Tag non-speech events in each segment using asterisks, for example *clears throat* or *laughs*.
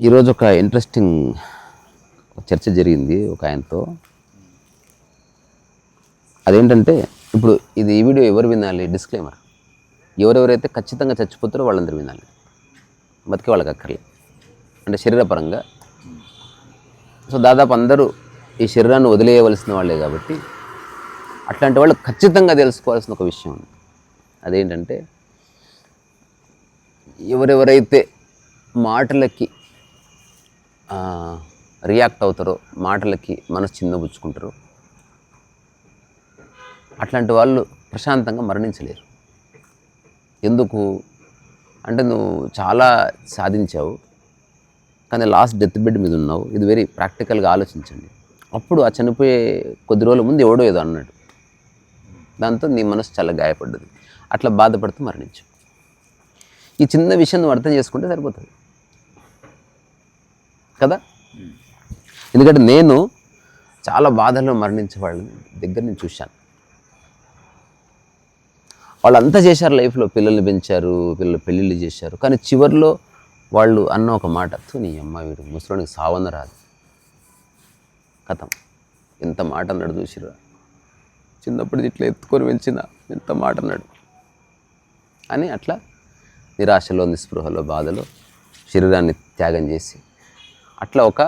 ఈరోజు ఒక ఇంట్రెస్టింగ్ చర్చ జరిగింది ఒక ఆయనతో. అదేంటంటే ఇప్పుడు ఇది ఈ వీడియో ఎవరు వినాలి? డిస్క్లైమర్ ఎవరెవరైతే ఖచ్చితంగా చచ్చిపోతారో వాళ్ళందరూ వినాలి. బతికే వాళ్ళకి అక్కర్లే. అంటే శరీరపరంగా. సో దాదాపు అందరూ ఈ శరీరాన్ని వదిలేయవలసిన వాళ్ళే కాబట్టి అట్లాంటి వాళ్ళు ఖచ్చితంగా తెలుసుకోవాల్సిన ఒక విషయం ఉంది. అదేంటంటే ఎవరెవరైతే మాటలకి రియాక్ట్ అవుతారో మాటలకి మనసు చిన్నబుచ్చుకుంటారో అట్లాంటి వాళ్ళు ప్రశాంతంగా మరణించలేరు. ఎందుకు? అంటే నువ్వు చాలా సాధించావు కానీ లాస్ట్ డెత్ బెడ్ మీద ఉన్నావు. ఇది వెరీ ప్రాక్టికల్గా ఆలోచించండి. అప్పుడు ఆ చనిపోయే కొద్ది రోజుల ముందు ఎవడో ఏదో అన్నాడు. దాంతో నీ మనసు చాలా గాయపడ్డది. అట్లా బాధపడుతూ మరణించు. ఈ చిన్న విషయం నువ్వు అర్థం చేసుకుంటే సరిపోతుంది. కదా? ఎందుకంటే నేను చాలా బాధల్లో మరణించే వాళ్ళని దగ్గర నుంచి చూశాను. వాళ్ళు అంత చేశారు లైఫ్లో పిల్లల్ని పెంచారు పిల్లలు పెళ్ళిళ్ళు చేశారు కానీ చివరిలో వాళ్ళు అన్న ఒక మాట "తు, నీ అమ్మ వీడు ముసలోనికి సావన రాదు. కథం. ఎంత మాట అన్నాడు చూసిరా చిన్నప్పుడు ఇట్లా ఎత్తుకొని పెంచిన ఎంత మాట అన్నాడు? అని అట్లా నిరాశలో నిస్పృహలో బాధలో శరీరాన్ని త్యాగం చేసి అట్లా ఒక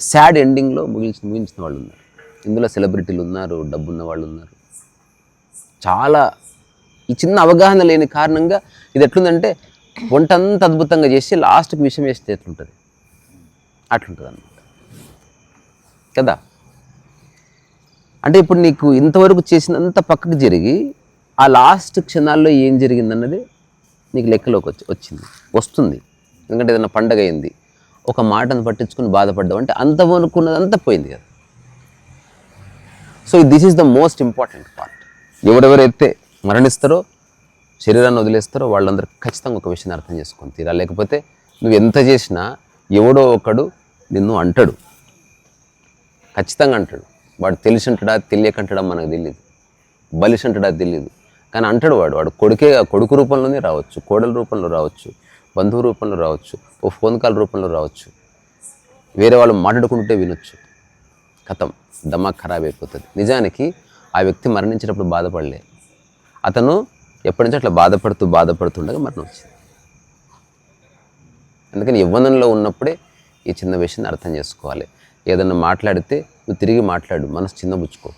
సాడ్ ఎండింగ్లో ముగించి ముగించిన వాళ్ళు ఉన్నారు ఇందులో సెలబ్రిటీలు ఉన్నారు డబ్బున్న వాళ్ళు ఉన్నారు చాలా ఈ చిన్న అవగాహన లేని కారణంగా ఇది ఎట్లుందంటే వంటంత అద్భుతంగా చేసి లాస్ట్కి విషయం వేస్తే ఎట్లుంటుంది అట్లుంటుంది అన్నమాట కదా? అంటే ఇప్పుడు నీకు ఇంతవరకు చేసినంత పక్కకు జరిగి ఆ లాస్ట్ క్షణాల్లో ఏం జరిగిందన్నది నీకు లెక్కలోకి వచ్చి వచ్చింది. వస్తుంది. ఎందుకంటే ఏదైనా పండగ అయింది ఒక మాటను పట్టించుకుని బాధపడ్డాం అంటే అంత అనుకున్నదంతా పోయింది కదా. So this is the most important part ఎవరెవరైతే మరణిస్తారో శరీరాన్ని వదిలేస్తారో వాళ్ళందరూ ఖచ్చితంగా ఒక విషయాన్ని అర్థం చేసుకొని తీరా లేకపోతే నువ్వు ఎంత చేసినా ఎవడో ఒకడు నిన్ను అంటాడు. ఖచ్చితంగా అంటాడు. వాడు తెలిసి అంటాడా తెలియకంటాడా మనకు తెలియదు బలిసి అంటాడా తెలియదు కానీ అంటాడు వాడు. వాడు కొడుకే కొడుకు రూపంలోనే రావచ్చు కోడల రూపంలో రావచ్చు. బంధువు రూపంలో రావచ్చు ఓ ఫోన్ కాల్ రూపంలో రావచ్చు. వేరే వాళ్ళు మాట్లాడుకుంటుంటే వినొచ్చు. కథం దమాక్ ఖరాబ్ అయిపోతుంది. నిజానికి ఆ వ్యక్తి మరణించినప్పుడు బాధపడలే. అతను ఎప్పటి నుంచో అట్లా బాధపడుతూ బాధపడుతుండగా మరణం వచ్చింది అందుకని యవ్వనంలో ఉన్నప్పుడే ఈ చిన్న విషయాన్ని అర్థం చేసుకోవాలి. ఏదన్నా మాట్లాడితే నువ్వు తిరిగి మాట్లాడు మనసు చిన్నబుచ్చుకో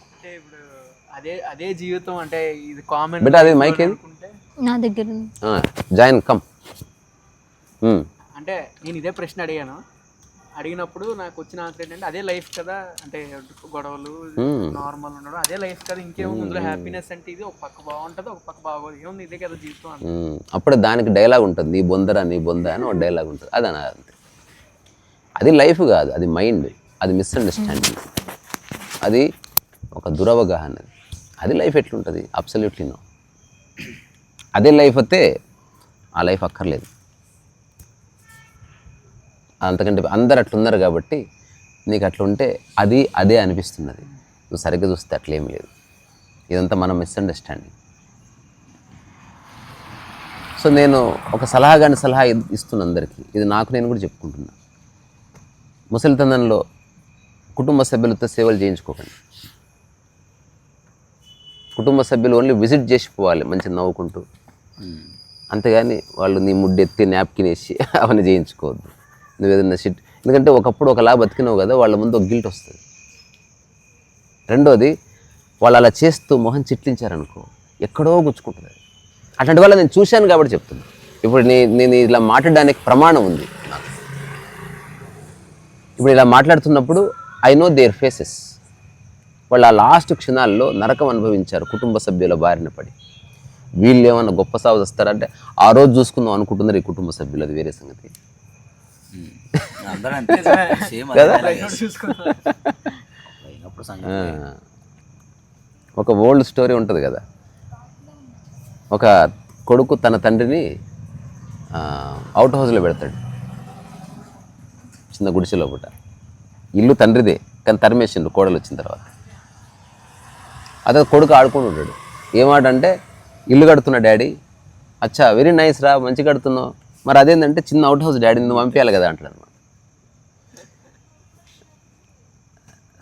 అదే అదే జీవితం అంటే ఇది కామన్ బిడ్డ అదే మైక్ ఏది? నా దగ్గర ఉంది. Join come. అంటే నేను ఇదే ప్రశ్న అడిగాను. అడిగినప్పుడు నాకు వచ్చిన ఆన్సర్ ఏంటంటే అదే లైఫ్ కదా. అంటే గొడవలు నార్మల్ ఉండడం అదే లైఫ్ కదా. ఇంకేముంది? ఇందులో హ్యాపీనెస్ అంటే ఇది ఒక పక్క బాగుంటుంది ఒక పక్క బాగోదు. ఏముంది? ఇదే కదా జీవితం అప్పుడు దానికి డైలాగ్ ఉంటుంది నీ బొందరా నీ బొంద అని ఒక డైలాగ్ ఉంటుంది. అది అన అంతే. అది లైఫ్ కాదు అది మైండ్ అది మిస్అండర్స్టాండింగ్. అది ఒక దురవగాహన. అది. అది లైఫ్ ఎట్లుంటుంది? Absolutely no. అదే లైఫ్ అయితే ఆ లైఫ్ అక్కర్లేదు. అంతకంటే అందరు అట్లున్నారు కాబట్టి నీకు అట్లుంటే అది అదే అనిపిస్తున్నది. నువ్వు సరిగ్గా చూస్తే అట్లేం లేదు. ఇదంతా మనం మిస్అండర్స్టాండింగ్. సో నేను ఒక సలహా కానీ సలహా ఇస్తున్నా అందరికీ ఇది నాకు నేను కూడా చెప్పుకుంటున్నా. ముసలితనంలో కుటుంబ సభ్యులతో సేవలు చేయించుకోకండి. కుటుంబ సభ్యులు ఓన్లీ విజిట్ చేసి పోవాలి మంచి నవ్వుకుంటూ. అంతేగాని వాళ్ళు నీ ముడ్డెత్తి నాప్కిన్ వేసి *laughs* అవన్నీ చేయించుకోవద్దు. నువ్వు ఏదైనా సిట్ ఎందుకంటే ఒకప్పుడు ఒకలా బతికినావు కదా వాళ్ళ ముందు ఒక గిల్ట్ వస్తుంది. రెండోది వాళ్ళు అలా చేస్తూ మొహం చిట్లించారనుకో ఎక్కడో గుచ్చుకుంటుంది. అటువంటి అట్లాంటి వాళ్ళ నేను చూశాను కాబట్టి చెప్తున్నా. ఇప్పుడు నే నేను ఇలా మాట్లాడడానికి ప్రమాణం ఉంది నాకు. ఇప్పుడు ఇలా మాట్లాడుతున్నప్పుడు ఐ నో దేర్ ఫేసెస్ వాళ్ళు ఆ లాస్ట్ క్షణాల్లో నరకం అనుభవించారు కుటుంబ సభ్యుల బారిన పడి. వీళ్ళు ఏమన్నా గొప్ప సాగు వస్తారంటే ఆ రోజు చూసుకుందాం అనుకుంటున్నారు ఈ కుటుంబ సభ్యులు అది వేరే సంగతి అందరూ అంతే సేమ్ అదే అయినప్పుడు సంగతి ఆ. ఒక ఓల్డ్ స్టోరీ ఉంటుంది కదా. ఒక కొడుకు తన తండ్రిని అవుట్ హౌస్లో పెడతాడు. చిన్న గుడిసెలో పూట ఇల్లు తండ్రిదే కానీ తరిమేసిండు కోడలు వచ్చిన తర్వాత. అదే కొడుకు ఆడుకొని ఉంటాడు. ఏమాటంటే ఇల్లు కడుతున్నా డాడీ అచ్చా వెరీ నైస్ రా మంచి కడుతున్నావు. మరి అదేంటంటే చిన్న అవుట్ హౌస్ డాడీని నువ్వు పంపించాలి కదా అంటాడు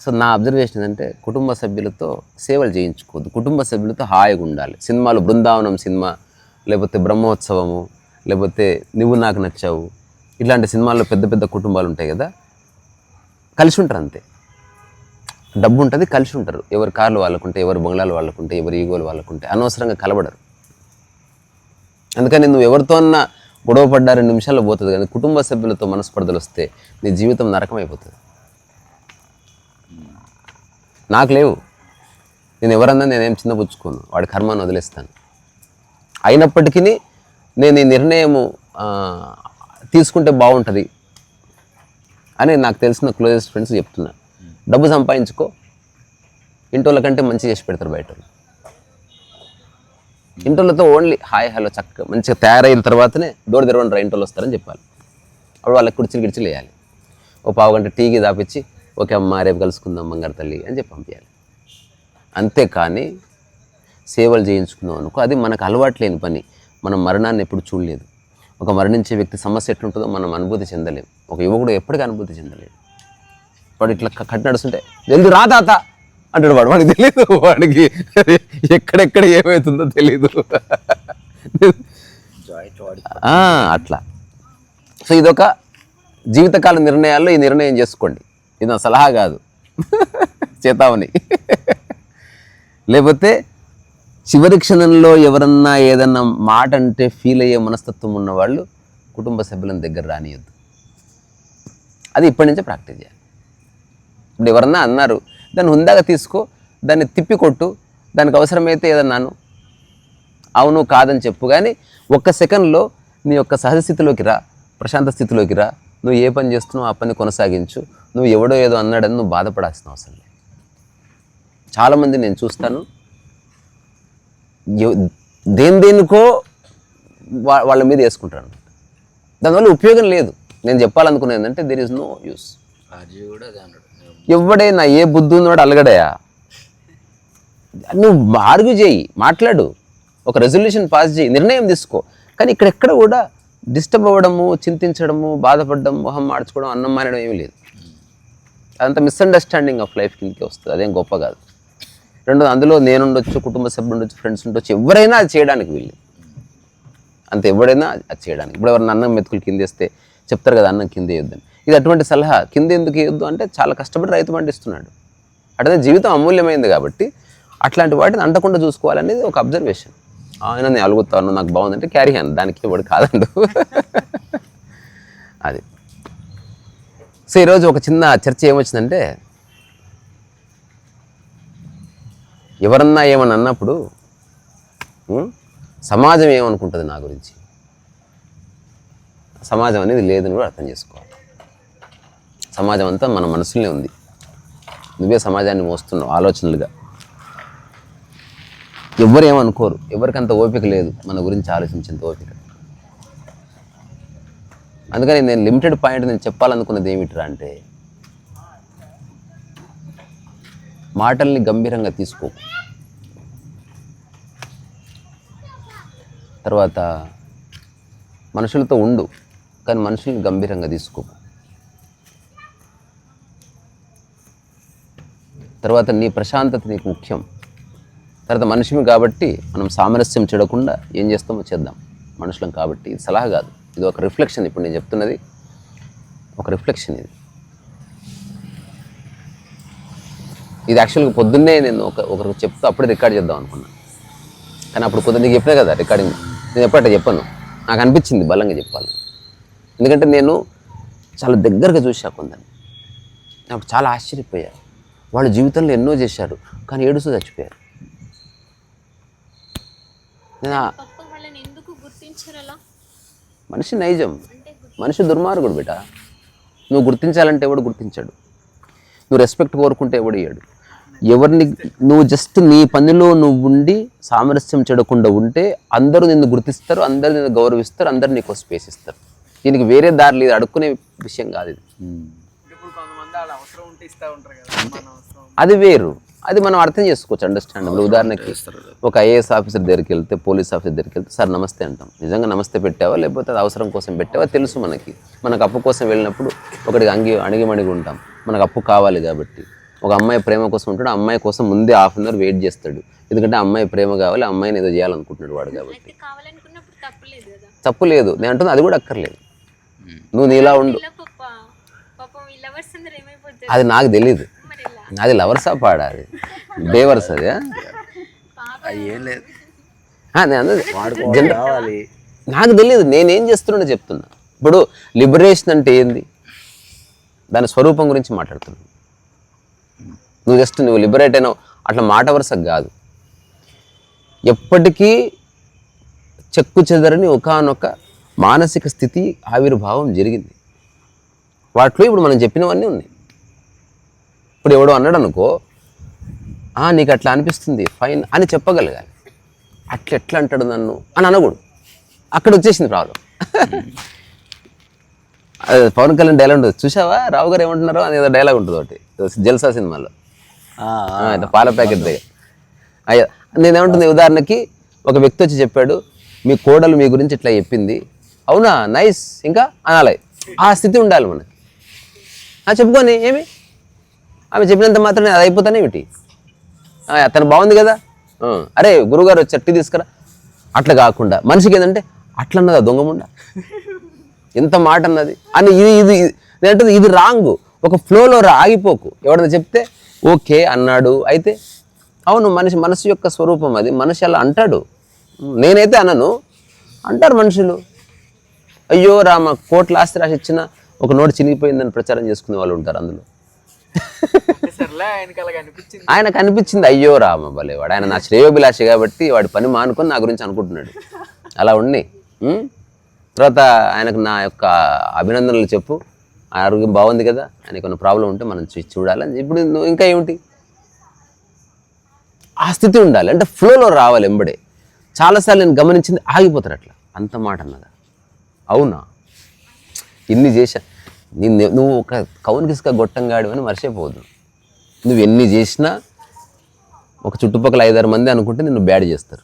సో నా అబ్జర్వేషన్ ఏంటంటే కుటుంబ సభ్యులతో సేవలు చేయించుకోవద్దు. కుటుంబ సభ్యులతో హాయిగా ఉండాలి. సినిమాలు బృందావనం సినిమా లేకపోతే బ్రహ్మోత్సవము లేకపోతే నువ్వు నాకు నచ్చావు ఇట్లాంటి సినిమాల్లో పెద్ద పెద్ద కుటుంబాలు ఉంటాయి కదా కలిసి ఉంటారు అంతే. డబ్బు ఉంటుంది కలిసి ఉంటారు. ఎవరి కార్లు వాళ్ళకుంటే ఎవరి బంగ్లాలు వాళ్ళకుంటే ఎవరి ఈగోలు వాళ్ళకుంటే అనవసరంగా కలబడరు. అందుకని నువ్వు ఎవరితో అన్నా గొడవ పడ్డా రెండు నిమిషాల్లో పోతుంది కానీ కుటుంబ సభ్యులతో మనస్పర్ధలు వస్తే నీ జీవితం నరకం అయిపోతుంది నాకు లేవు. నేను ఎవరన్నా నేనేం చిన్నపుచ్చుకోను. వాడి కర్మాన్ని వదిలేస్తాను. అయినప్పటికీ నేను ఈ నిర్ణయము తీసుకుంటే బాగుంటుంది అని నాకు తెలిసిన క్లోజెస్ట్ ఫ్రెండ్స్ చెప్తున్నారు. డబ్బు సంపాదించుకో. ఇంటోళ్ళ కంటే మంచి చేసి పెడతారు బయట ఇంటర్లతో ఓన్లీ హాయ్ హలో చక్కగా మంచిగా తయారైన తర్వాతనే డోర్ తెరవండి రా ఇంటర్లో వస్తారని చెప్పాలి. అప్పుడు వాళ్ళకి కుర్చీలు గిడిచిలు వేయాలి. ఓ పావు గంట టీకి దాపించి ఓకే అమ్మ రేపు కలుసుకుందాం బంగారు తల్లి అని చెప్పి పంపించాలి అంతేకాని సేవలు చేయించుకుందాం అనుకో అది మనకు అలవాటు లేని పని. మనం మరణాన్ని ఎప్పుడు చూడలేదు. ఒక మరణించే వ్యక్తి సమస్య ఎట్లుంటుందో మనం అనుభూతి చెందలేము ఒక యువకుడు ఎప్పటికీ అనుభూతి చెందలేడు వాడు ఇట్లా కట్టి నడుస్తుంటే జల్ది రా తాత? అంటాడు వాడు వాడికి తెలియదు వాడికి ఎక్కడెక్కడ ఏమవుతుందో తెలియదు ఆ, అట్లా. సో ఇదొక జీవితకాల నిర్ణయాల్లో ఈ నిర్ణయం చేసుకోండి. ఇది నా సలహా కాదు. చేతామని లేకపోతే చివరి క్షణంలో ఎవరన్నా ఏదన్నా మాట అంటే ఫీల్ అయ్యే మనస్తత్వం ఉన్న వాళ్ళు కుటుంబ సభ్యులను దగ్గర రానియద్దు. అది ఇప్పటి నుంచే ప్రాక్టీస్ చేయాలి. ఇప్పుడు ఎవరన్నా అన్నారు దాన్ని హుందాగా తీసుకో దాన్ని తిప్పికొట్టు దానికి అవసరమైతే ఏదన్నాను అవును కాదని చెప్పు కానీ ఒక్క సెకండ్లో నీ యొక్క సహజ స్థితిలోకి రా ప్రశాంత స్థితిలోకి రా. నువ్వు ఏ పని చేస్తున్నావు ఆ పని కొనసాగించు. నువ్వు ఎవడో ఏదో అన్నాడని నువ్వు బాధపడాల్సిన అవసరం లేదు. చాలామంది నేను చూస్తాను. దేని దేనికో వా- వాళ్ళ మీద వేసుకుంటారు. దానివల్ల ఉపయోగం లేదు. నేను చెప్పాలనుకునేది ఏంటంటే దెర్ ఇస్ నో యూస్ కూడా అదే అన్నాడు ఎవడైనా ఏ బుద్ధి ఉన్నవాడు అలగడయా? నువ్వు ఆర్గ్యూ చేయి మాట్లాడు. ఒక రెజల్యూషన్ పాస్ చేయి నిర్ణయం తీసుకో. కానీ ఇక్కడెక్కడ కూడా డిస్టర్బ్ అవ్వడము చింతించడము బాధపడడం మొహం మార్చుకోవడం అన్నం మానడం ఏమీ లేదు. అదంతా మిస్అండర్స్టాండింగ్ ఆఫ్ లైఫ్ కిందకి వస్తుంది. అదేం గొప్ప కాదు. రెండోది అందులో నేను ఉండొచ్చు కుటుంబ సభ్యులు ఉండొచ్చు ఫ్రెండ్స్ ఉండొచ్చు ఎవరైనా అది చేయడానికి వీళ్ళు అంత ఎవడైనా అది చేయడానికి. ఇప్పుడు ఎవరైనా అన్నం మెతుకులు కిందేస్తే చెప్తారు కదా అన్నం కింద వేయొద్దని ఇది అటువంటి సలహా. కింద ఎందుకు వేయొద్దు అంటే చాలా కష్టపడి రైతు పండిస్తున్నాడు. అట్లనే జీవితం అమూల్యమైంది కాబట్టి అట్లాంటి వాటిని అంటకుండా చూసుకోవాలనేది ఒక అబ్జర్వేషన్ ఆయన నేను అలుగుతాను నాకు బాగుందంటే క్యారీ హ్యాన్ దానికి ఎవడు కాదండు. *laughs* అది. సో ఈరోజు ఒక చిన్న చర్చ ఏమొచ్చిందంటే ఎవరన్నా ఏమని అన్నప్పుడు సమాజం ఏమనుకుంటుంది నా గురించి? సమాజం అనేది లేదని కూడా అర్థం చేసుకోవాలి. సమాజం అంతా మన మనసులోనే ఉంది. నువ్వే సమాజాన్ని మోస్తున్నావు ఆలోచనలుగా. ఎవ్వరు ఏమనుకోరు. ఎవరికంత ఓపిక లేదు. మన గురించి ఆలోచించేంత ఓపిక. అందుకని నేను లిమిటెడ్ పాయింట్ నేను చెప్పాలనుకున్నది ఏమిట్రా అంటే మాటల్ని గంభీరంగా తీసుకో. తర్వాత మనుషులతో ఉండు కానీ మనుషుల్ని గంభీరంగా తీసుకో. తర్వాత నీ ప్రశాంతత నీకు ముఖ్యం. తర్వాత మనిషిని కాబట్టి మనం సామరస్యం చెడకుండా ఏం చేస్తామో చేద్దాం. మనుషులం కాబట్టి ఇది సలహా కాదు. ఇది ఒక రిఫ్లెక్షన్. ఇప్పుడు నేను చెప్తున్నది ఒక రిఫ్లెక్షన్ ఇది. ఇది యాక్చువల్గా పొద్దున్నే నేను ఒక ఒకరికి చెప్తూ అప్పుడే రికార్డ్ చేద్దాం అనుకున్నాను కానీ అప్పుడు పొద్దున్న నీకు చెప్పే కదా రికార్డింగ్. నేను ఎప్పుడట్ట చెప్పాను. నాకు అనిపించింది బలంగా చెప్పాలి ఎందుకంటే నేను చాలా దగ్గరగా చూసా కొందరిని. నాకు చాలా ఆశ్చర్యపోయారు వాళ్ళ జీవితంలో ఎన్నో చేశారు కానీ ఏడుస్తూ చచ్చిపోయారు. మనిషి నైజం. మనిషి దుర్మార్గుడు బిడ్డ. నువ్వు గుర్తించాలంటే ఎవడు గుర్తించాడు? నువ్వు రెస్పెక్ట్ కోరుకుంటే ఎవడు ఇయ్యాడు? ఎవరిని నువ్వు జస్ట్ నీ పనిలో నువ్వు ఉండి సామరస్యం చెడకుండా ఉంటే అందరూ నిన్ను గుర్తిస్తారు అందరూ నిన్ను గౌరవిస్తారు అందరూ నీకు స్పేస్ ఇస్తారు దీనికి వేరే దారి లేదు అడుక్కునే విషయం కాదు ఇది. అది వేరు. అది మనం అర్థం చేసుకోవచ్చు అండర్స్టాండబుల్ ఉదాహరణకి ఒక ఐఏఎస్ ఆఫీసర్ దగ్గరికి వెళ్తే పోలీస్ ఆఫీసర్ దగ్గరికి వెళ్తే సార్ నమస్తే అంటాం. నిజంగా నమస్తే పెట్టావా? లేకపోతే అది అవసరం కోసం పెట్టావా? తెలుసు మనకి. మనకు అప్పు కోసం వెళ్ళినప్పుడు ఒకటికి అంగి అణిగిమణిగి ఉంటాం. మనకు అప్పు కావాలి కాబట్టి. ఒక అమ్మాయి ప్రేమ కోసం ఉంటాడు. అమ్మాయి కోసం ముందే హాఫ్ అన్ అవర్ వెయిట్ చేస్తాడు. ఎందుకంటే అమ్మాయి ప్రేమ కావాలి అమ్మాయిని ఏదో చేయాలనుకుంటున్నాడు వాడు కాబట్టి. తప్పు లేదు నేను అంటున్నా అది కూడా అక్కర్లేదు. నువ్వు నీలా ఉండు. అది నాకు తెలియదు అది లవర్సా పాడా అది? బేవర్స్ అది ఏం లేదు. జనరల్ నాకు తెలియదు నేనేం చేస్తున్నా చెప్తున్నా. ఇప్పుడు లిబరేషన్ అంటే ఏంది? దాని స్వరూపం గురించి మాట్లాడుతున్నాను నువ్వు జస్ట్ నువ్వు లిబరేట్ అయినావు అట్లా మాట వరుసకు కాదు. ఎప్పటికీ చెక్కు చెదరని ఒకానొక మానసిక స్థితి ఆవిర్భావం జరిగింది. వాటిలో ఇప్పుడు మనం చెప్పినవన్నీ ఉన్నాయి. ఇప్పుడు ఎవడో అన్నాడు అనుకో "ఆ, నీకు అట్లా అనిపిస్తుంది ఫైన్ అని చెప్పగలగాలి. అట్లా ఎట్లా అంటాడు నన్ను అని అనకూడదు. అక్కడ వచ్చేసింది ప్రాబ్లం *laughs* అది పవన్ కళ్యాణ్ డైలాగ్ ఉంటుంది చూసావా? రావు గారు ఏమంటున్నారో అని ఏదో డైలాగ్ ఉంటుంది ఒకటి. జల్సా సినిమాలో. ఇట్లా పాల ప్యాకెట్ దగ్గర. అయ్యా నేనేమంటుంది ఉదాహరణకి ఒక వ్యక్తి వచ్చి చెప్పాడు మీ కోడలు మీ గురించి ఇట్లా చెప్పింది. అవునా? నైస్. ఇంకా? అనాలి. ఆ స్థితి ఉండాలి మనకి. చెప్పుకొని ఏమి? ఆమె చెప్పినంత మాత్రమే అది అయిపోతానే ఏమిటి అతను బాగుంది కదా? అరే గురుగారు వచ్చి టీ తీసుకురా. అట్లా కాకుండా మనిషికి ఏంటంటే అట్లా అన్నదా దొంగముండ ఎంత మాట అన్నది? అని ఇది ఇది అంటే ఇది రాంగ్. ఒక ఫ్లోలో ఆగిపోకు. ఎవడన్నా చెప్తే ఓకే అన్నాడు. అయితే అవును మనిషి మనసు యొక్క స్వరూపం అది. మనిషి అలా అంటాడు. నేనైతే అనను. అంటారు మనుషులు. అయ్యో రామ కోట్ల ఆస్తి రాసి ఇచ్చిన ఒక నోటు చినిగిపోయిందని ప్రచారం చేసుకునే వాళ్ళు ఉంటారు అందులో. ఆయన కనిపించింది ఆయనకి అనిపించింది. అయ్యో రామ భలేవాడు ఆయన నా శ్రేయోభిలాషి కాబట్టి వాడి పని మానుకొని నా గురించి అనుకుంటున్నాడు. అలా ఉండి తర్వాత ఆయనకు నా యొక్క అభినందనలు చెప్పు. ఆరోగ్యం బాగుంది కదా ఆయనకు కొన్ని ప్రాబ్లం ఉంటే మనం చూడాలని ఇప్పుడు నువ్వు ఇంకా ఏమిటి? ఆ స్థితి ఉండాలి. అంటే ఫ్లోలో రావాలి ఎంబడే. చాలాసార్లు నేను గమనించింది ఆగిపోతారు అట్లా. అంత మాట అన్నదా? అవునా? ఇన్ని చేశాను నిన్ను నువ్వు ఒక కౌన్కిస్క గొట్టంగాడు అని మర్చిపోవద్దు నువ్వు ఎన్ని చేసినా ఒక చుట్టుపక్కల ఐదారు మంది అనుకుంటే నిన్ను బ్యాడ్ చేస్తారు.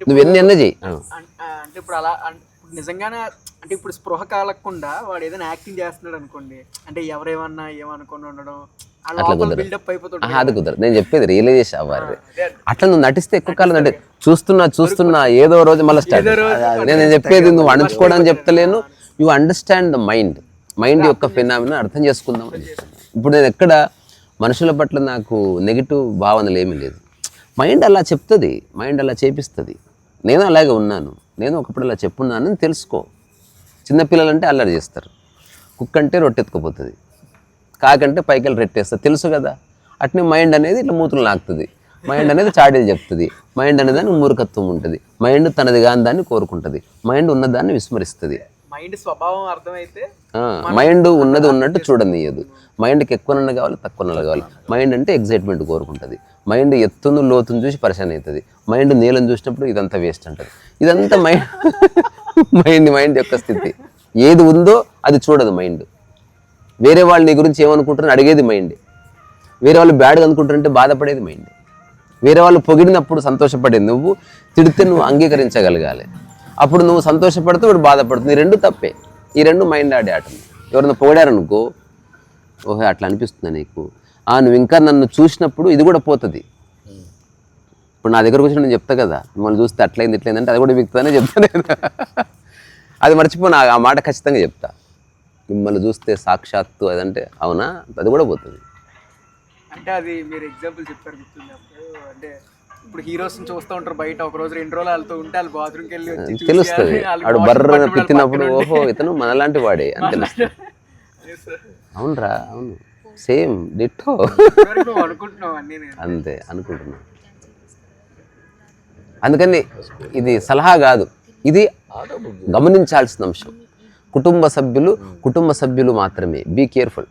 నువ్వు ఎన్ని అన్న చేయి. అంటే ఇప్పుడు అలా నిజంగానే అంటే ఇప్పుడు స్పృహ కలగకుండా వాడు ఏదైనా యాక్టింగ్ చేస్తున్నాడు అనుకోండి అంటే ఎవరేమన్నా ఏమనుకొని ఉండడం అయిపోతుంది ఆహా, అది కుదరదు. నేను చెప్పేది రియలైజేషన్ అవ్వాలి. అట్లా నువ్వు నటిస్తే ఎక్కువ కాలం నటి చూస్తున్నా చూస్తున్నా ఏదో రోజు మళ్ళీ స్టార్ట్ నేను నేను చెప్పేది నువ్వు అణుచుకోవడానికి చెప్తలేను. You understand the mind. Mind యొక్క ఫినామినా అర్థం చేసుకుందాం. ఇప్పుడు నేను ఎక్కడ మనుషుల పట్ల నాకు నెగిటివ్ భావనలు ఏమీ లేదు. మైండ్ అలా చెప్తుంది మైండ్ అలా చేపిస్తుంది. నేను అలాగే ఉన్నాను నేను ఒకప్పుడు అలా చెప్పున్నానని తెలుసుకో. చిన్నపిల్లలంటే అల్లరి చేస్తారు. కుక్క అంటే రొట్టెత్తుకుపోతుంది కాకంటే పైకి వెళ్ళి రెట్టేస్తుంది తెలుసు కదా అట్నే మైండ్ అనేది ఇట్లా మూతులు నాకుతుంది. మైండ్ అనేది చాడీలు చెప్తుంది. మైండ్ అనేది దానికి మూర్ఖత్వం ఉంటుంది. మైండ్ తనది కాని దాన్ని కోరుకుంటుంది. మైండ్ ఉన్నదాన్ని విస్మరిస్తుంది. మైండ్ స్వభావం అర్థమైతే మైండ్ ఉన్నది ఉన్నట్టు చూడనీయదు మైండ్కి ఎక్కువ నన్న కావాలి తక్కువ నల్ల కావాలి. మైండ్ అంటే ఎగ్జైట్మెంట్ కోరుకుంటుంది. మైండ్ ఎత్తును లోతును చూసి పరిశాన్ అవుతుంది. మైండ్ నీళ్ళని చూసినప్పుడు ఇదంతా వేస్ట్ అంటది. ఇదంతా మైండ్ మైండ్ మైండ్ యొక్క స్థితి. ఏది ఉందో అది చూడదు మైండ్ వేరే వాళ్ళు నీ గురించి ఏమనుకుంటారని అడిగేది మైండ్ వేరే వాళ్ళు బ్యాడ్గా అనుకుంటారంటే బాధపడేది మైండ్ వేరే వాళ్ళు పొగిడినప్పుడు సంతోషపడేది నువ్వు తిడితే నువ్వు అంగీకరించగలగాలి. అప్పుడు నువ్వు సంతోషపడితే వాడు బాధపడుతుంది ఈ రెండు తప్పే. ఈ రెండు మైండ్ ఆడే ఆట ఎవరైనా పొగిడారనుకో ఓహే అట్లా అనిపిస్తుంది నీకు? ఆ నువ్వు ఇంకా నన్ను చూసినప్పుడు ఇది కూడా పోతుంది. ఇప్పుడు నా దగ్గరకు వచ్చి నేను చెప్తా కదా మిమ్మల్ని చూస్తే అట్లయింది ఇట్లయింది అంటే అది కూడా విక్తుందనే చెప్తాను అది మర్చిపోను ఆ- మాట ఖచ్చితంగా చెప్తా. మిమ్మల్ని చూస్తే సాక్షాత్తు అదంటే అవునా? అది కూడా పోతుంది. అంటే అది మీరు ఎగ్జాంపుల్ చెప్పారు అంటే ఇప్పుడు హీరోస్ చూస్తూ ఉంటారు బయట. ఒక రోజు రెండు రోజులు వెళ్తూ ఉంటే వాళ్ళు బాత్రూమ్కి వెళ్ళి వచ్చి చూసి తెలుస్తుంది. ఆడు బర్ర పెట్టినప్పుడు ఓహో ఇతను మనలాంటి వాడే అని *laughs* తెలుస్తుంది. అవునరా అవును. సేమ్ డిట్టో అంతే అనుకుంటున్నా. అందుకని ఇది సలహా కాదు. ఇది గమనించాల్సిన అంశం. కుటుంబ సభ్యులు కుటుంబ సభ్యులు మాత్రమే. బీ కేర్ఫుల్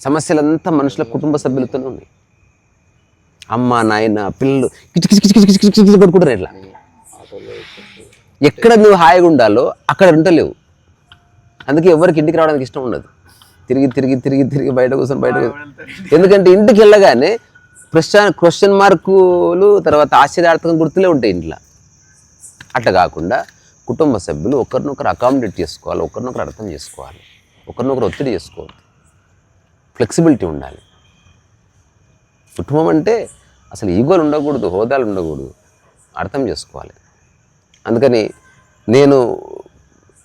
సమస్యలంతా మనుషుల కుటుంబ సభ్యులతోనే ఉన్నాయి. అమ్మ నాయన పిల్లలు కిచ్ కొట్టుకుంటారు ఇట్లా. ఎక్కడ నువ్వు హాయిగా ఉండాలో అక్కడ ఉండలేవు అందుకే ఎవరికి ఇంటికి రావడానికి ఇష్టం ఉండదు. తిరిగి తిరిగి తిరిగి తిరిగి బయట కూర్చొని బయట ఎందుకంటే ఇంటికి వెళ్ళగానే క్వశ్చన్ క్వశ్చన్ మార్కులు తర్వాత ఆశ్చర్యార్థకం గుర్తులే ఉంటాయి ఇంట్లో. అట్లా కాకుండా కుటుంబ సభ్యులు ఒకరినొకరు అకామిడేట్ చేసుకోవాలి ఒకరినొకరు అర్థం చేసుకోవాలి ఒకరినొకరు ఒత్తిడి చేసుకోవద్దు ఫ్లెక్సిబిలిటీ ఉండాలి. కుటుంబం అంటే అసలు ఈగోలు ఉండకూడదు హోదాలు ఉండకూడదు. అర్థం చేసుకోవాలి. అందుకని నేను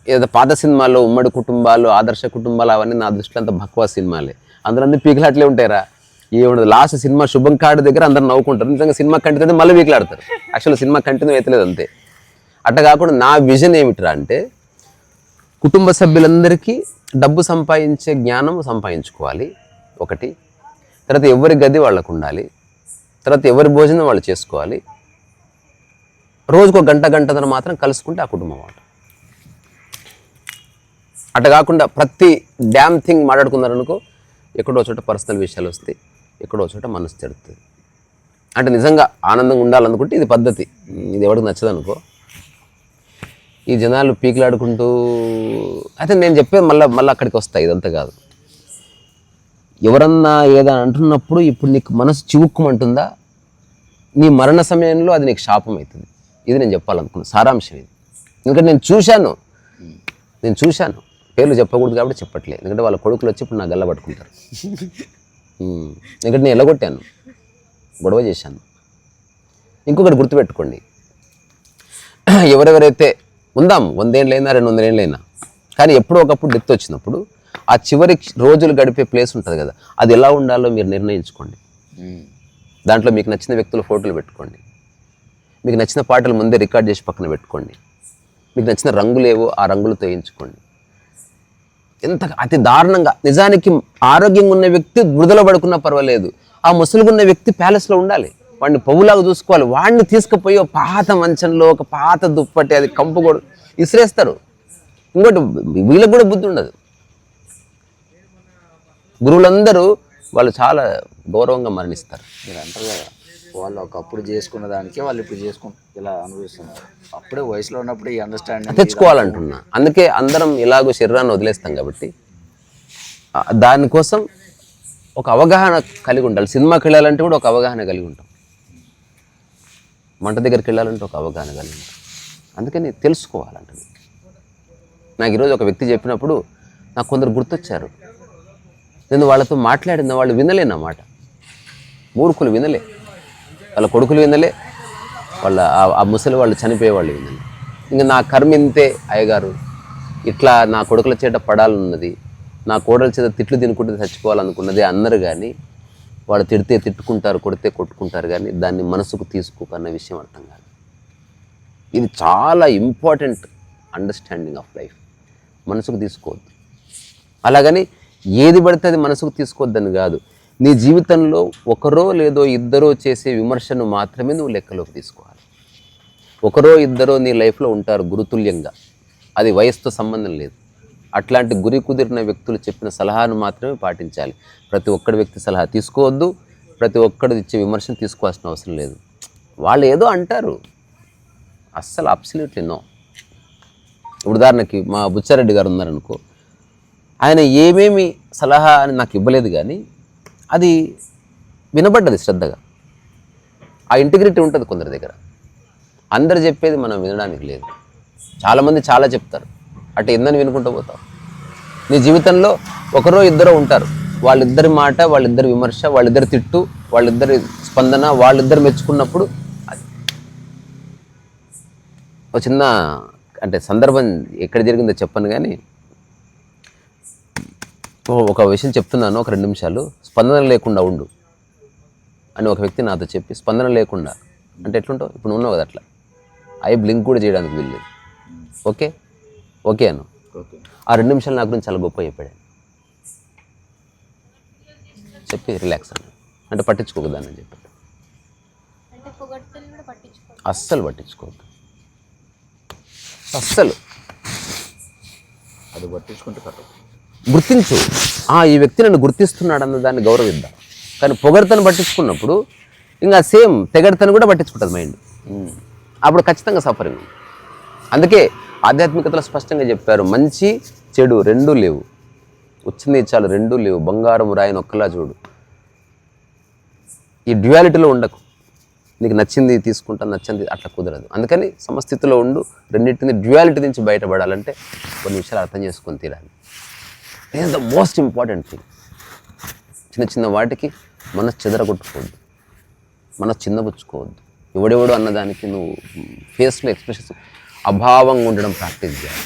ఏదో పాత సినిమాల్లో ఉమ్మడి కుటుంబాలు ఆదర్శ కుటుంబాలు అవన్నీ నా దృష్టిలో అంత భక్వా సినిమాలే. అందులో అన్ని పీకులాట్లే ఉంటారా ఏముండదు లాస్ట్ సినిమా శుభం కార్డు దగ్గర అందరు నవ్వుకుంటారు. నిజంగా సినిమా కంటిన్యూ మళ్ళీ వీకులాడతారు యాక్చువల్ సినిమా కంటిన్యూ అవుతలేదు అంతే. అట్లా కాకుండా నా విజన్ ఏమిట్రా అంటే కుటుంబ సభ్యులందరికీ డబ్బు సంపాదించే జ్ఞానం సంపాదించుకోవాలి. ఒకటి. తర్వాత ఎవరి గది వాళ్ళకు ఉండాలి. తర్వాత ఎవరి భోజనం వాళ్ళు చేసుకోవాలి. రోజుకు గంట గంట గంటన్నర మాత్రం కలుసుకుంటే ఆ కుటుంబం అన్నమాట అట కాకుండా ప్రతి డ్యామ్ థింగ్ మాట్లాడుకున్నారనుకో ఎక్కడో చోట పర్సనల్ విషయాలు వస్తాయి ఎక్కడో చోట మనసు తెడుతుంది అంటే నిజంగా ఆనందంగా ఉండాలనుకుంటే ఇది పద్ధతి. ఇది ఎవరికి నచ్చదనుకో. ఈ జనాలు పీకులాడుకుంటూ అయితే నేను చెప్పేది మళ్ళీ మళ్ళీ అక్కడికి వస్తాయి ఇదంతా కాదు. ఎవరన్నా ఏదైనా అంటున్నప్పుడు ఇప్పుడు నీకు మనసు చివుక్కుమంటుందా? నీ మరణ సమయంలో అది నీకు శాపం అవుతుంది ఇది నేను చెప్పాలనుకున్నా. సారాంశం ఇది. ఎందుకంటే నేను చూశాను. నేను చూశాను. పేర్లు చెప్పకూడదు కాబట్టి చెప్పట్లేదు. ఎందుకంటే వాళ్ళ కొడుకులు వచ్చి ఇప్పుడు నా గల్ల పట్టుకుంటారు. *laughs* ఎందుకంటే నేను ఎల్లగొట్టాను. గొడవ చేశాను. ఇంకొకటి గుర్తుపెట్టుకోండి. *clears throat* ఎవరెవరైతే ఉందాం వందేళ్ళైనా రెండు వందలేళ్ళైనా కానీ ఎప్పుడో ఒకప్పుడు డెత్ వచ్చినప్పుడు ఆ చివరి రోజులు గడిపే ప్లేస్ ఉంటుంది కదా. అది ఎలా ఉండాలో మీరు నిర్ణయించుకోండి. దాంట్లో మీకు నచ్చిన వ్యక్తుల ఫోటోలు పెట్టుకోండి. మీకు నచ్చిన పాటలు ముందే రికార్డ్ చేసి పక్కన పెట్టుకోండి. మీకు నచ్చిన రంగులేవో ఆ రంగులతో వేయించుకోండి ఎంత అతి దారుణంగా నిజానికి ఆరోగ్యంగా ఉన్న వ్యక్తి బురదలో పడుకున్నా పర్వాలేదు. ఆ ముసలిగా ఉన్న వ్యక్తి ప్యాలెస్లో ఉండాలి. వాడిని పవ్వులాగా చూసుకోవాలి. వాడిని తీసుకుపోయి ఒక పాత మంచంలో ఒక పాత దుప్పటి అది కంపు కూడా ఇసిరేస్తారు. ఇంకోటి వీళ్ళకి కూడా బుద్ధి ఉండదు. గురువులందరూ వాళ్ళు చాలా గౌరవంగా మరణిస్తారు. మీరు అంటారు కదా వాళ్ళు ఒకప్పుడు చేసుకున్న దానికే వాళ్ళు ఇప్పుడు చేసుకుని ఇలా అనుభవిస్తున్నారు. అప్పుడే వయసులో ఉన్నప్పుడు ఈ అండర్స్టాండింగ్ తెచ్చుకోవాలంటున్నా. అందుకే అందరం ఇలాగో శరీరాన్ని వదిలేస్తాం కాబట్టి దానికోసం ఒక అవగాహన కలిగి ఉండాలి. సినిమాకి వెళ్ళాలంటే కూడా ఒక అవగాహన కలిగి ఉంటాం. మంట దగ్గరికి వెళ్ళాలంటే ఒక అవగాహన కలిగి ఉంటాం. అందుకని తెలుసుకోవాలంట నాకు ఈరోజు ఒక వ్యక్తి చెప్పినప్పుడు నాకు కొందరు గుర్తొచ్చారు. నేను వాళ్ళతో మాట్లాడిన వాళ్ళు వినలే నా మాట. మూర్ఖులు వినలే. వాళ్ళ కొడుకులు వినలే. వాళ్ళ ఆ- ఆ ముసలి వాళ్ళు చనిపోయేవాళ్ళు వినలే. ఇంకా నా కర్మ ఇంతే అయ్యగారు. ఇట్లా నా కొడుకుల చేత పడాలన్నది నా కోడల చేత తిట్లు తినుకుంటే చచ్చిపోవాలనుకున్నది అన్నారు కానీ వాళ్ళు తిడితే తిట్టుకుంటారు కొడితే కొట్టుకుంటారు కానీ దాన్ని మనసుకు తీసుకోకన్న విషయం అర్థం కాదు. ఇది చాలా ఇంపార్టెంట్ అండర్స్టాండింగ్ ఆఫ్ లైఫ్ మనసుకు తీసుకోవద్దు. అలాగని ఏది పడితే అది మనసుకు తీసుకోవద్దని కాదు. నీ జీవితంలో ఒకరో లేదో ఇద్దరో చేసే విమర్శను మాత్రమే నువ్వు లెక్కలోకి తీసుకోవాలి. ఒకరో ఇద్దరో నీ లైఫ్లో ఉంటారు గురుతుల్యంగా. అది వయసుతో సంబంధం లేదు. అట్లాంటి గురి కుదిరిన వ్యక్తులు చెప్పిన సలహాను మాత్రమే పాటించాలి. ప్రతి ఒక్కడి వ్యక్తి సలహా తీసుకోవద్దు. ప్రతి ఒక్కడు ఇచ్చే విమర్శను తీసుకోవాల్సిన అవసరం లేదు. వాళ్ళు ఏదో అంటారు. అస్సలు అబ్సల్యూట్లీ నో. ఉదాహరణకి మా బుచ్చారెడ్డి గారు ఉన్నారనుకో. ఆయన ఏమేమి సలహా అని నాకు ఇవ్వలేదు కానీ అది వినబడ్డది శ్రద్ధగా. ఆ ఇంటిగ్రిటీ ఉంటుంది కొందరి దగ్గర. అందరు చెప్పేది మనం వినడానికి లేదు. చాలామంది చాలా చెప్తారు. అటు ఎందని వినుకుంటూ పోతాం. నీ జీవితంలో ఒకరో ఇద్దరో ఉంటారు. వాళ్ళిద్దరి మాట వాళ్ళిద్దరి విమర్శ వాళ్ళిద్దరి తిట్టు వాళ్ళిద్దరి స్పందన వాళ్ళిద్దరు మెచ్చుకున్నప్పుడు అది. ఒక చిన్న అంటే సందర్భం ఎక్కడ జరిగిందో చెప్పను కానీ ఒక విషయం చెప్తున్నాను ఒక రెండు నిమిషాలు. స్పందన లేకుండా ఉండు అని ఒక వ్యక్తి నాతో చెప్పి స్పందన లేకుండా. అంటే ఎట్లుంటావు? ఇప్పుడు ఉన్నావు కదా అట్లా. ఐ బ్లింక్ కూడా చేయడానికి వీల్లేదు. ఓకే? ఓకే అను. ఓకే. ఆ రెండు నిమిషాలు నా గురించి చాలా గొప్ప చెప్పాడు. చెప్పి రిలాక్స్ అన్న అంటే పట్టించుకోకు దాన్ని అని చెప్పాడు. అస్సలు పట్టించుకోవద్దు అస్సలు. అది పట్టించుకుంటే కరెక్ట్. గుర్తించు. ఆ ఈ వ్యక్తి నన్ను గుర్తిస్తున్నాడు అన్న దాన్ని గౌరవిద్దాం. కానీ పొగడతను పట్టించుకున్నప్పుడు ఇంకా సేమ్ తెగడతను కూడా పట్టించుకుంటుంది మైండ్ అప్పుడు ఖచ్చితంగా సఫరింగ్ అందుకే ఆధ్యాత్మికతలో స్పష్టంగా చెప్పారు మంచి చెడు రెండూ లేవు. వచ్చింది చాలు రెండూ లేవు. బంగారం రాయిని ఒక్కలా చూడు. ఈ డ్యువాలిటీలో ఉండకు. నీకు నచ్చింది తీసుకుంటా నచ్చింది అట్లా కుదరదు. అందుకని సమస్థితిలో ఉండు రెండింటిని డ్యువాలిటీ నుంచి బయటపడాలంటే కొన్ని విషయాలు అర్థం చేసుకొని తీరాలి. Is the most important thing చిన్న చిన్న వాటికి మనసు చెదరగొట్టుకోవద్దు. మనసు చిన్నపుచ్చుకోవద్దు ఎవడెవడు అన్నదానికి నువ్వు ఫేస్లో ఎక్స్ప్రెషన్స్ అభావంగా ఉండడం ప్రాక్టీస్ చేయాలి.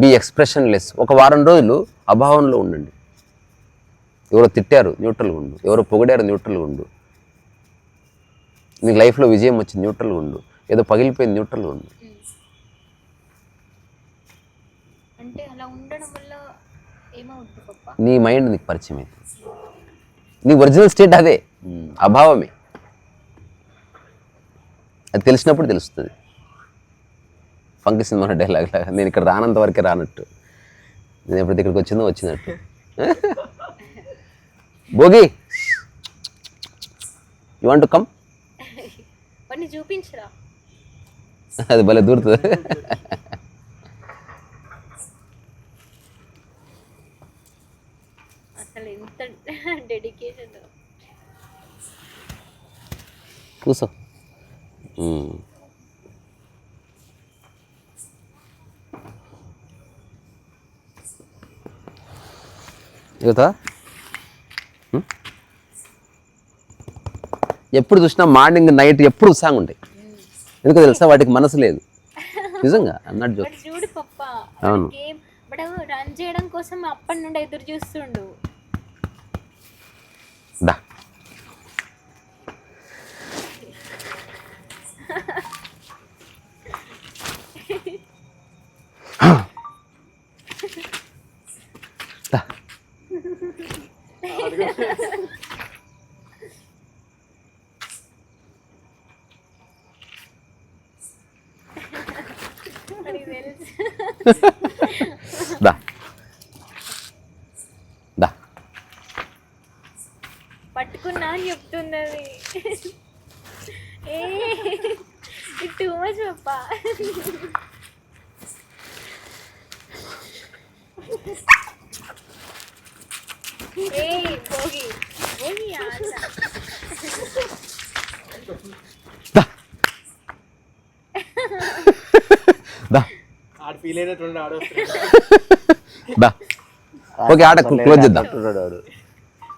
బీ ఎక్స్ప్రెషన్ లెస్ ఒక వారం రోజులు అభావంలో ఉండండి. ఎవరో తిట్టారు న్యూట్రల్గా ఉండు. ఎవరో పొగిడారు న్యూట్రల్గా ఉండు. నీకు లైఫ్లో విజయం వచ్చింది న్యూట్రల్గా ఉండు. ఏదో పగిలిపోయింది న్యూట్రల్గా ఉండు అంటే అలా ఉండడం వల్ల ఏమవుతుంది పప్ప నీ మైండ్ నీకు పరిచయం అవుతుంది నీ ఒరిజినల్ స్టేట్ అదే. అభావమే. అది తెలిసినప్పుడు తెలుస్తుంది. ఫంకి సినిమా డైలాగ్ లాగా. నేను ఇక్కడ రానంత వరకే రానట్టు. నేను ఎప్పుడైతే ఇక్కడికి వచ్చిందో వచ్చినట్టు. *laughs* భోగి! యు వాంట్ కమ్ చూపించరా? *laughs* అది భలే దూరుతుంది *laughs* అసలు ఎంత డెడికేషన్ కూసో. యువత? ఎప్పుడు చూసినా మార్నింగ్ నైట్ ఎప్పుడు ఉత్సాహంగా ఉంటాయి. ఎందుకో తెలుసా? వాటికి మనసు లేదు. నిజంగా? అన్నట్టు చూడు పప్ప అవును. బట్ రన్ చేయడం కోసం అప్పటి నుండి ఎదురు చూస్తుండు. దా దా. అది తెలుసు దా దా పట్టుకున్నా అని చెప్తుంది అది ఏ టూ మచ్ పప్ప ఏ పోగి పోగి ఆశ దా దా ఆడు ఫీల్ అయినటువంటి ఆడు దా. ఓకే ఆట క్లోజ్ చేద్దాం. అంటున్నాడు వాడు.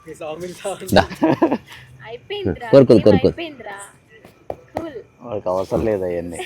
మీ సాంగ్ సాంగ్ దా. అయిపోయిందిరా కోరుకోదు, game కోరుకోదు. అయిపోయిందిరా. కూల్. వాడికి అవసరం లేదు అవన్నీ.